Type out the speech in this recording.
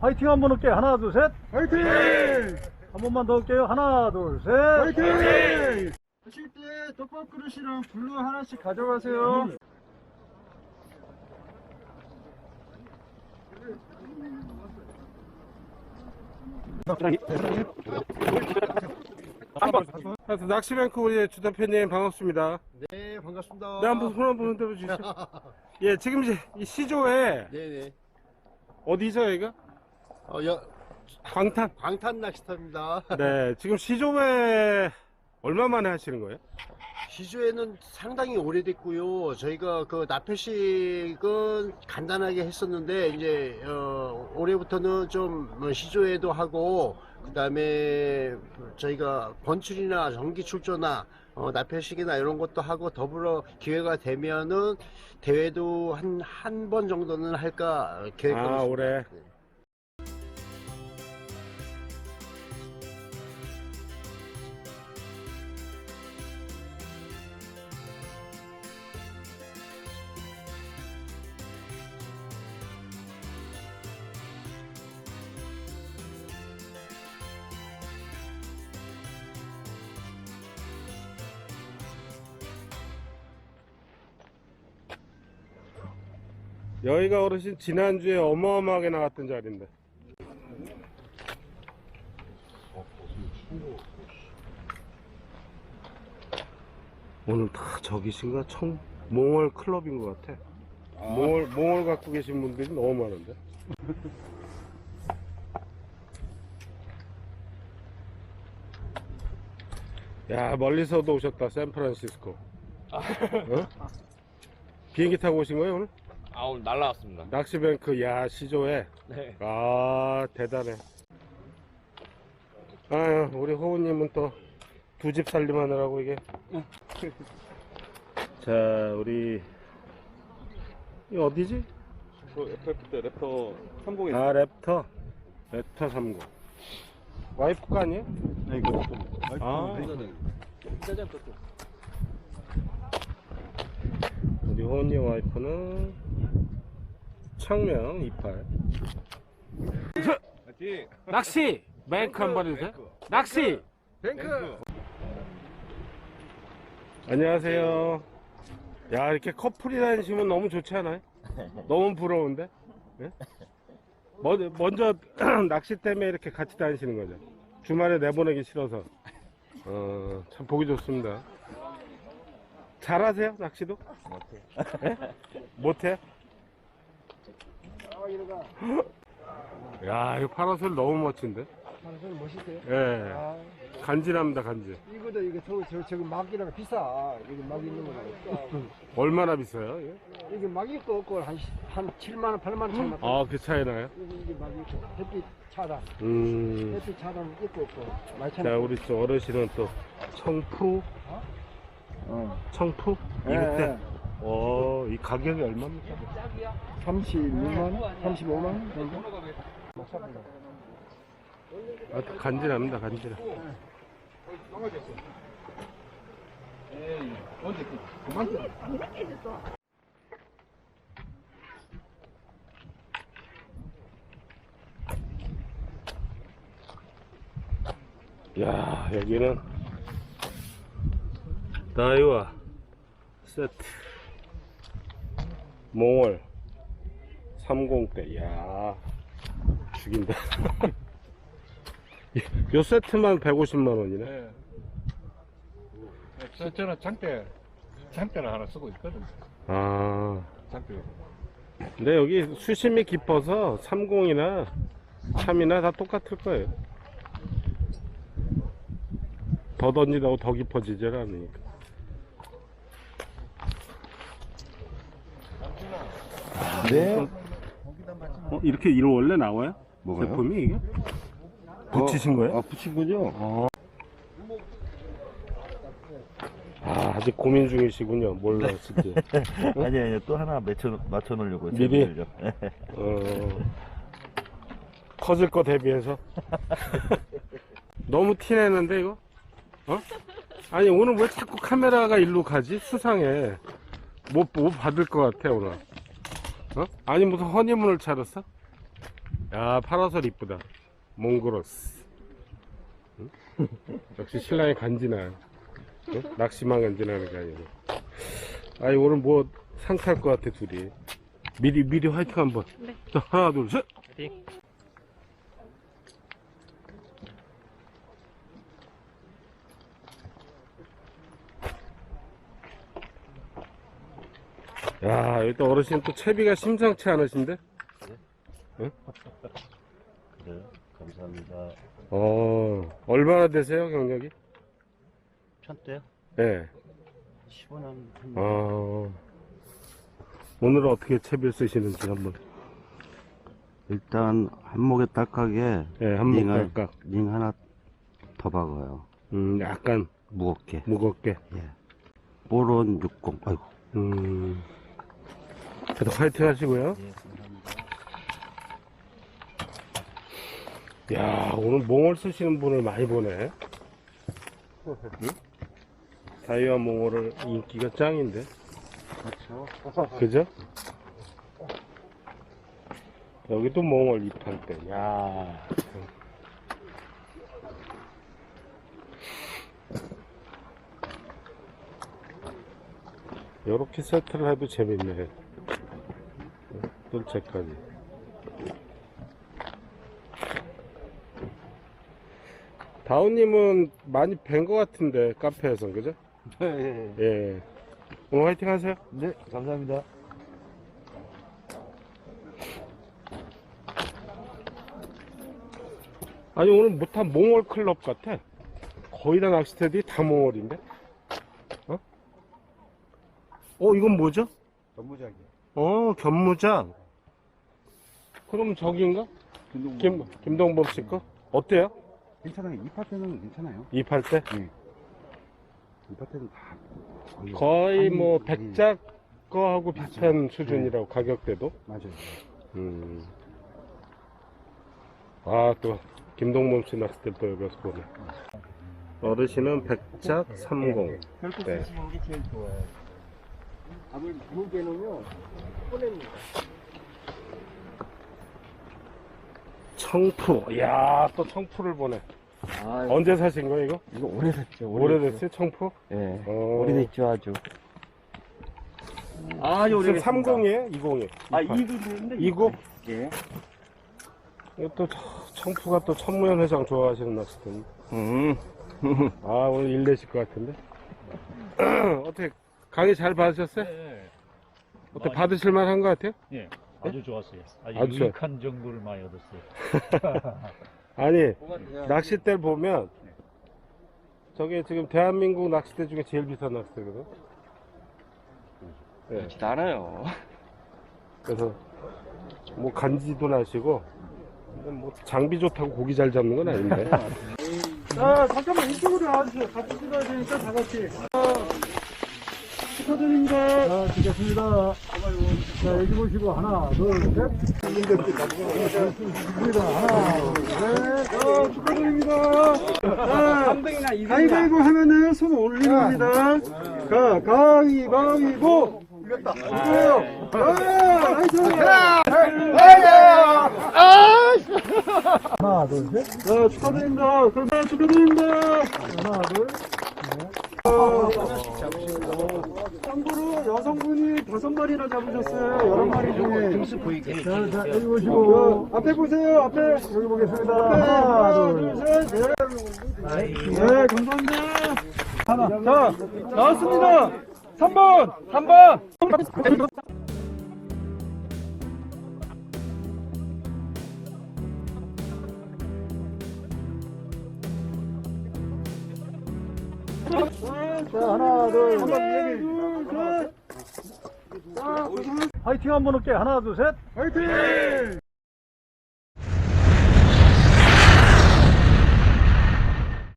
화이팅 한번 할게요. 하나, 둘, 셋. 화이팅! 한 번만 더 할게요. 하나, 둘, 셋. 화이팅! 하실 때 떡밥 그릇이랑 블루 하나씩 가져가세요. 하여튼 낚시뱅크 우리 주 대표님 반갑습니다. 네, 반갑습니다. 네, 한번 손 한번 흔들어 주시죠. 예, 지금 이제 이 시조에 네네. 어디죠, 여기가? 어, 여, 광탄. 광탄 낚시터입니다. 네, 지금 시조에 얼마 만에 하시는 거예요? 시주에는 상당히 오래됐고요. 저희가 그 납표식은 간단하게 했었는데 이제 어, 올해부터는 좀뭐 시조회도 하고 그다음에 저희가 번출이나 정기 출조나 어, 납표식이나 이런 것도 하고 더불어 기회가 되면은 대회도 한 한 번 정도는 할까 계획하고 아, 있습니다. 올해. 네. 여기가 어르신 지난주에 어마어마하게 나왔던 자리인데. 오늘 다 저기신가? 청, 몽월 클럽인 것 같아. 몽월, 몽월 갖고 계신 분들이 너무 많은데. 야, 멀리서도 오셨다, 샌프란시스코. 어? 비행기 타고 오신 거예요, 오늘? 아 오늘 날라왔습니다. 낚시뱅크, 야, 시조에. 네. 아, 대단해. 아유, 우리 호우님은 또 두 집 살림하느라고 이게. 자, 우리, 이 어디지? FF 때 래퍼 30에 아, 랩터. 랩터 30. 와이프 거 아니에요? 네, 이거 아, 우리 호우님 와이프는 청명 28. 낚시! 뱅크 한번 해주세요. 낚시! 뱅크. 안녕하세요. 야, 이렇게 커플이 다니시면 너무 좋지 않아요? 너무 부러운데? 예? 먼- 먼저 낚시 때문에 이렇게 같이 다니시는 거죠? 주말에 내보내기 싫어서. 어, 참 보기 좋습니다. 잘하세요? 낚시도? 못해. 못해? 야, 이 파라솔 너무 멋진데? 파라솔 멋있어요? 예. 아, 간지납니다, 간지. 이거도 이거 저, 저, 저기 막이랑 비싸. 이거 막 있는 거랑. 얼마나 비싸요? 이게? 이게 막 있고 없고 한, 시- 한 7만원, 8만원 차이 나. 아, 그 차이 나요? 이게, 이게 막 있고. 햇빛 차단. 음. 햇빛 차단 있고 없고. 많이 자, 차이 우리 또 어르신은 또 청푸? 청푸? 예, 이때 예. 어, 이 가격이 얼마입니까? 36만 원? 35만 원 정도? 아, 간지납니다, 간지나. 야, 여기는 다이와 세트 몽월 30대 야 죽인다 요 세트만 150만 원이네 네. 저는 장대, 장대를 하나 쓰고 있거든요. 아 장대. 근데 여기 수심이 깊어서 30이나 3이나 다 똑같을 거예요 더 던지다고 더 깊어지질 않으니까 네. 어, 이렇게 이로 원래 나와요? 뭐가요? 제품이 이게? 붙이신 거예요? 아, 붙인 거죠? 아, 아 직 고민 중이시군요. 몰라, 진짜. 아니 아니 또 하나 맞춰 맞춰 놓으려고 미리? 좀. 어, 커질 거 대비해서. 너무 티내는데, 이거? 어? 아니, 오늘 왜 자꾸 카메라가 일로 가지? 수상해. 못, 못 받을 것 같아, 오늘. 어? 아니, 무슨 허니문을 차렸어? 야 파라솔 이쁘다 몽그로스 응? 역시 신랑이 간지나 응? 낚시만 간지나는 게 아니고 아니 오늘 뭐 상탈 것 같아 둘이 미리 미리 화이팅 한번 자 하나 둘셋 야, 여기 또 어르신 또 채비가 심상치 않으신데? 그래요? 감사합니다. 어, 얼마나 되세요, 경력이? 편대요? 예. 15년 한 어, 오늘은 어떻게 채비를 쓰시는지 한번. 일단 한목에 딱하게 예, 한번 링을- 갈까? 링 하나 더 박아요. 음, 약간 무겁게. 무겁게. 볼은 60. 아이고. 음, 그래도 화이팅 하시고요. 야, 오늘 몽을 쓰시는 분을 많이 보네. 응? 다이와 몽어를 인기가 짱인데. 그렇죠. 그죠? 여기도 몽을 입할 때, 야. 요렇게 세트를 해도 재밌네. 뜰채까지. 다운님은 많이 뵌 것 같은데, 카페에서, 그죠? 네, 예. 오늘 화이팅 하세요. 네, 감사합니다. 아니 오늘 못한 몽월 클럽 같아. 거의 다 낚시터들이 다 몽월인데. 어? 어 이건 뭐죠? 전무작이. 어 견무장. 그럼 저기인가? 김 김동범 씨 거? 어때요? 괜찮아요. 이 파트는 괜찮아요. 입할 때? 이 파트는 다 거의, 거의 뭐 한- 백작 거하고 비슷한. 수준이라고 가격대도. 맞아요. 음. 아, 또, 김동범 씨 낚시 때또 여기서 보네. 어르신은 백작 30. 혈액 네. 쓰시는 게 제일 좋아요. 밥을 무게 놓으면 꺼냅니다. 청푸. 이야, 또 청푸를 보네. 아, 언제 사신 거예요, 이거? 이거 오래됐죠. 오래됐어요, 청푸? 예. 어. 오래됐죠, 아주. 아, 무슨 30이에요? 20이에요? 아, 2구인데 29? 예. 이거 또 청- 청푸가 또 천무현 회장 좋아하시는 낚시꾼. 음. 아, 오늘 일 내실 것 같은데? 어떻게, 강의 잘 받으셨어요? 어떻게 받으실 만한 것 같아요? 예, 아주 좋았어요. 아주, 아주 좋아요. 유익한 정보를 많이 얻었어요. 아니, 낚싯대를 보면, 저게 지금 대한민국 낚싯대 중에 제일 비싼 낚싯대거든? 예. 알아요. 그래서, 뭐 간지도 나시고, 근데 뭐 장비 좋다고 고기 잘 잡는 건 아닌데. 자, 잠깐만 이쪽으로 나와주세요. 같이 찍어야 되니까 다 같이. 축하드립니다. 자, 찍겠습니다. 자, 여기 보시고 하나, 둘, 셋. 축하드립니다. 하나, 둘, 셋. 자, 축하드립니다. 자, 가위바위보 하면은 손 올리는 겁니다. 가, 가위바위보. 이겼다. 이거요. 아, 나이스. 하나, 둘, 셋. 자, 축하드립니다. 그럼 축하드립니다. 하나, 둘. 네. 참고로 여성분이 다섯 마리나 잡으셨어요. 여러 마리 중에. 등수 보이게. 자, 자, 여기 보시고. 앞에 보세요. 앞에. 여기 보겠습니다. 하나, 둘, 셋. 네. 네, 감사합니다. 하나. 자, 나왔습니다. 3번. 3번. 자, 하나, 둘, 셋. 자, 화이팅 한번 할게. 하나, 둘, 셋. 화이팅!